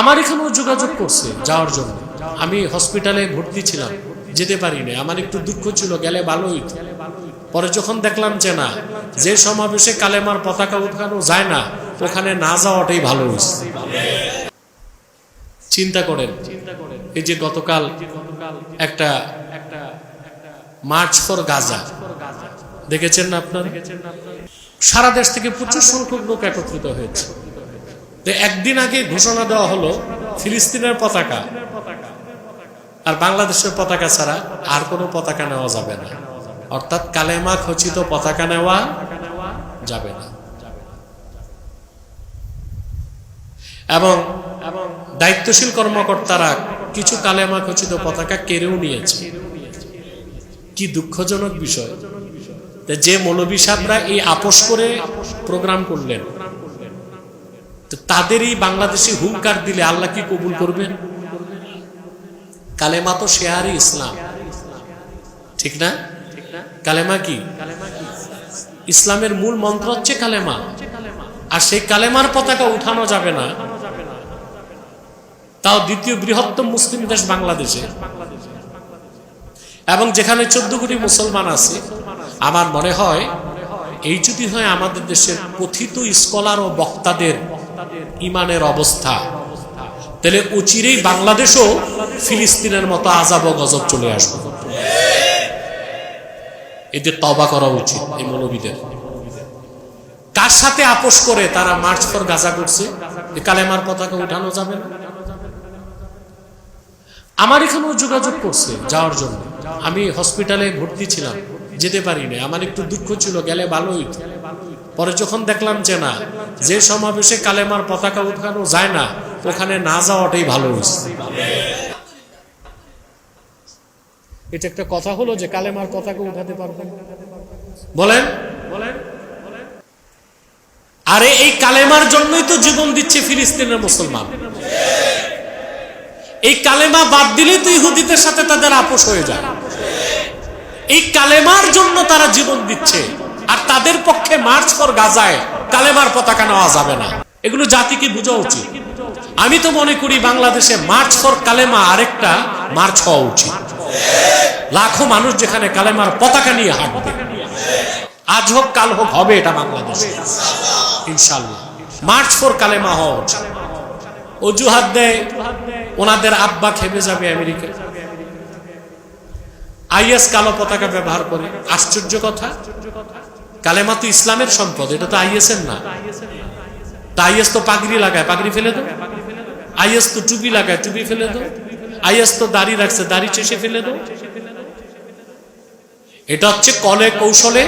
আমার এখানেও যোগাযোগ করছে যাওয়ার জন্য। আমি হসপিটালে ভর্তি ছিলাম, যেতে পারিনি। আমার একটু দুঃখ ছিল, গেলে ভালো হইতো। পরে যখন দেখলাম যে না, যে সমাবেশে কালেমার পতাকা উঠানো যায় না, ওখানে না যাওয়াটাই ভালো হয়েছে চিন্তা করেন, এই যে গতকাল একটা মার্চ ফর গাজা, দেখেছেন না আপনার? সারা দেশ থেকে প্রচুর সংখ্যক লোক একত্রিত হয়েছে। তো একদিন আগে ঘোষণা দেওয়া হলো, ফিলিস্তিনের পতাকা। আর বাংলাদেশের পতাকা ছাড়া আর কোনো পতাকা নেওয়া যাবে না। অর্থাৎ কালেমা খচিত পতাকা নেওয়া যাবে না। এবং দায়িত্বশীল কর্মকর্তারা কিছু কালেমা খচিত পতাকা কেড়েও নিয়েছে। কি দুঃখজনক বিষয়। যে মৌলবী সাহেবরা এই আপোষ করে প্রোগ্রাম করলেন। তো তাদেরই বাংলাদেশে হুঙ্কার দিলে আল্লাহ কি কবুল করবেন? কালেমা তো শেয়ারই ইসলাম। ঠিক না? কালেমা কি? ইসলামের মূল মন্ত্র হচ্ছে কালেমা। আর সেই কালেমার পতাকা উঠানো যাবে না। তাও দ্বিতীয় বৃহত্তম মুসলিম দেশ বাংলাদেশে। এবং যেখানে চোদ্দ কোটি মুসলমান আছে, আমার মনে হয়, এই যদি হয় আমাদের দেশের কথিত স্কলার ও বক্তাদের ইমানের অবস্থা। তাহলে উচিরেই বাংলাদেশও ফিলিস্তিনের মতো আজাব গজব চলে আসবে। এদের তবা করা উচিত, এই মৌলবীদের। কার সাথে আপোষ করে তারা মার্চ পর গাজা করছে? কালেমার পতাকা উঠানো যাবে না। আমার এখানেও যোগাযোগ করছে যাওয়ার জন্য। আমি হসপিটালে ভর্তি ছিলাম, যেতে পারিনি। আমার একটু দুঃখ ছিল, গেলে ভালো পরে যখন দেখলাম যে না যে সমাবেশে কালেমার পতাকা উঠানো যায় না, ওখানে না যাওয়াটাই ভালো এটা একটা কথা হলো যে কালেমার পতাকা উঠাতে পারবেন বলেন বলেন? আরে এই কালেমার জন্যই তো জীবন দিচ্ছে ফিলিস্তিনের মুসলমান। এই কালেমা বাদ দিলেই তো ইহুদিদের সাথে তাদের আপোষ হয়ে যায়। এই কালেমার জন্য তারা জীবন দিচ্ছে, আর তাদের পক্ষে মার্চ ফর গাজায় কালেমার পতাকা নেওয়া যাবে না। এগুলো জাতিকে বোঝা উচিত। আমি তো মনে করি বাংলাদেশে মার্চ ফর কালেমা আরেকটা মার্চ হওয়া উচিত। লাখো মানুষ যেখানে কালেমার পতাকা নিয়ে হাঁটবে। আজ হোক, কাল হোক, হবে এটা বাংলাদেশে। ইনশাল্লাহ মার্চ ফর কালেমা হওয়া উচিত। অজুহাত দেয়, ওনাদের আব্বা খেপে যাবে আমেরিকা। আইএস কালো পতাকা ব্যবহার করে। আশ্চর্য কথা। কালেমা তো ইসলামের সম্পদ, এটা তো আইএস এর না আইএস তো পাগড়ি লাগায়, পাগড়ি ফেলে দাও। আইএস তো টুপি লাগায়, টুপি ফেলে দাও। আইএস তো দাড়ি রাখছে, দাড়ি চেষে ফেলে দাও। এটা হচ্ছে কলে কৌশলে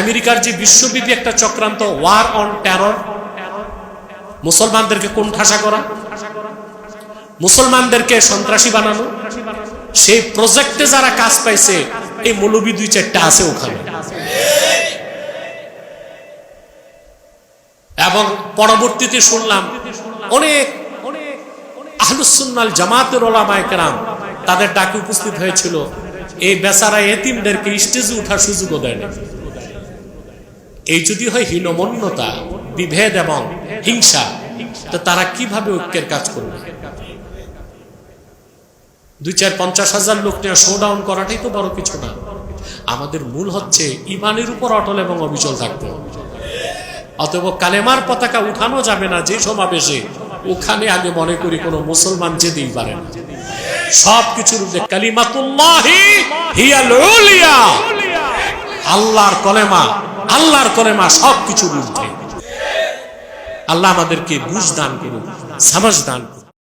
আমেরিকার যে বিশ্বব্যাপী একটা চক্রান্ত ওয়ার অন টেরর মুসলমানদেরকে কোণঠাসা করা, মুসলমানদেরকে সন্ত্রাসী বানানো। সেই প্রজেক্টে যারা কাজ পাইছে, এই মৌলবী দুই চারটা আছে ওখানে। এবং পরবর্তীতে শুনলাম অনেক আহলুসুন্নাল জামাতের ওলামায় কেরাম তাদের ডাকে উপস্থিত হয়েছিল। এই বেচারা এতিমদেরকে স্টেজে উঠার সুযোগও দেয় না এই যদি হয় হীনমন্যতা, বিভেদ এবং হিংসা, তো তারা কীভাবে ঐক্যের কাজ করবে? দুই চার পঞ্চাশ হাজার লোক নিয়ে শোডাউন করাটাই তো বড় কিছু না। আমাদের মূল হচ্ছে ইমানের উপর অটল এবং অবিচল থাকতে হবে। অতএব কালেমার পতাকা উঠানো যাবে না যে সমাবেশে। ওখানে আমি মনে করি কোনো মুসলমান যেতেই পারে না। সব কিছুর উদ্দেশ্য কালিমাতুল্লাহি হিয়াল উলিয়া। আল্লাহর কলেমা আল্লাহর কলেমা সব কিছুর আল্লাহ আমাদেরকে বুঝ দান করুন সামাজ দান করুন